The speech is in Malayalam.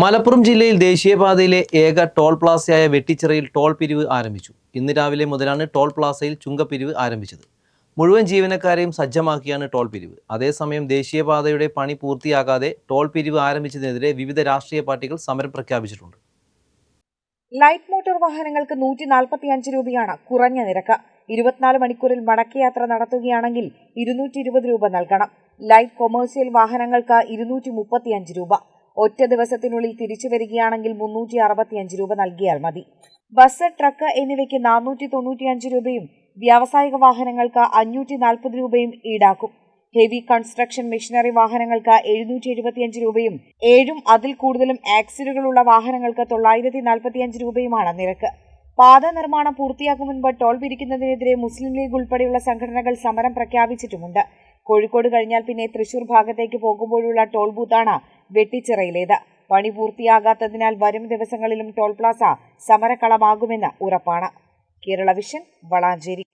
മലപ്പുറം ജില്ലയിൽ ദേശീയപാതയിലെ ഏക ടോൾ പ്ലാസയായ വെട്ടിച്ചിറയിൽ ടോൾ പിരിവ് ആരംഭിച്ചു. ഇന്ന് രാവിലെ മുതലാണ് ടോൾ പ്ലാസയിൽ ചുങ്കപ്പിരിവ് ആരംഭിച്ചത്. മുഴുവൻ ജീവനക്കാരെയും സജ്ജമാക്കിയാണ് ടോൾ പിരിവ്. അതേസമയം ദേശീയപാതയുടെ പണി പൂർത്തിയാകാതെ ടോൾ പിരിവ് ആരംഭിച്ചതിനെതിരെ വിവിധ രാഷ്ട്രീയ പാർട്ടികൾ സമരം പ്രഖ്യാപിച്ചിട്ടുണ്ട്. ലൈറ്റ് മോട്ടോർ വാഹനങ്ങൾക്ക് നൂറ്റി നാൽപ്പത്തി അഞ്ച് രൂപയാണ് കുറഞ്ഞ നിരക്ക്. ഇരുപത്തിനാല് മണിക്കൂറിൽ മടക്കയാത്ര നടത്തുകയാണെങ്കിൽ ഇരുന്നൂറ്റി ഇരുപത് രൂപ നൽകണം. ലൈറ്റ് കൊമേഴ്സ്യൽ വാഹനങ്ങൾക്ക് ഇരുന്നൂറ്റി മുപ്പത്തിയഞ്ച് രൂപ. ഒറ്റ ദിവസത്തിനുള്ളിൽ തിരിച്ചു വരികയാണെങ്കിൽ മുന്നൂറ്റി അറുപത്തിയഞ്ച് രൂപ നൽകിയാൽ മതി. ബസ് ട്രക്ക് എന്നിവയ്ക്ക് നാനൂറ്റി തൊണ്ണൂറ്റിയഞ്ച് രൂപയും വ്യാവസായിക വാഹനങ്ങൾക്ക് അഞ്ഞൂറ്റി നാൽപ്പത് രൂപയും ഈടാക്കും. ഹെവി കൺസ്ട്രക്ഷൻ മെഷീനറി വാഹനങ്ങൾക്ക് എഴുന്നൂറ്റി എഴുപത്തിയഞ്ച് രൂപയും ഏഴും അതിൽ കൂടുതലും ആക്സിഡുകളുള്ള വാഹനങ്ങൾക്ക് തൊള്ളായിരത്തി നാൽപ്പത്തിയഞ്ച് രൂപയുമാണ് നിരക്ക്. പാത നിർമ്മാണം പൂർത്തിയാക്കും മുൻപ് ടോൾ പിരിക്കുന്നതിനെതിരെ മുസ്ലിം ലീഗ് ഉൾപ്പെടെയുള്ള സംഘടനകൾ സമരം പ്രഖ്യാപിച്ചിട്ടുമുണ്ട്. കോഴിക്കോട് കഴിഞ്ഞാൽ പിന്നെ തൃശൂർ ഭാഗത്തേക്ക് പോകുമ്പോഴുള്ള ടോൾ ബൂത്താണ് വെട്ടിച്ചിറയിലേത്. പണി പൂർത്തിയാകാത്തതിനാൽ വരും ദിവസങ്ങളിലും ടോൾ പ്ലാസ സമരക്കളമാകുമെന്ന് ഉറപ്പാണ്. കേരള വിഷൻ വളാഞ്ചേരി.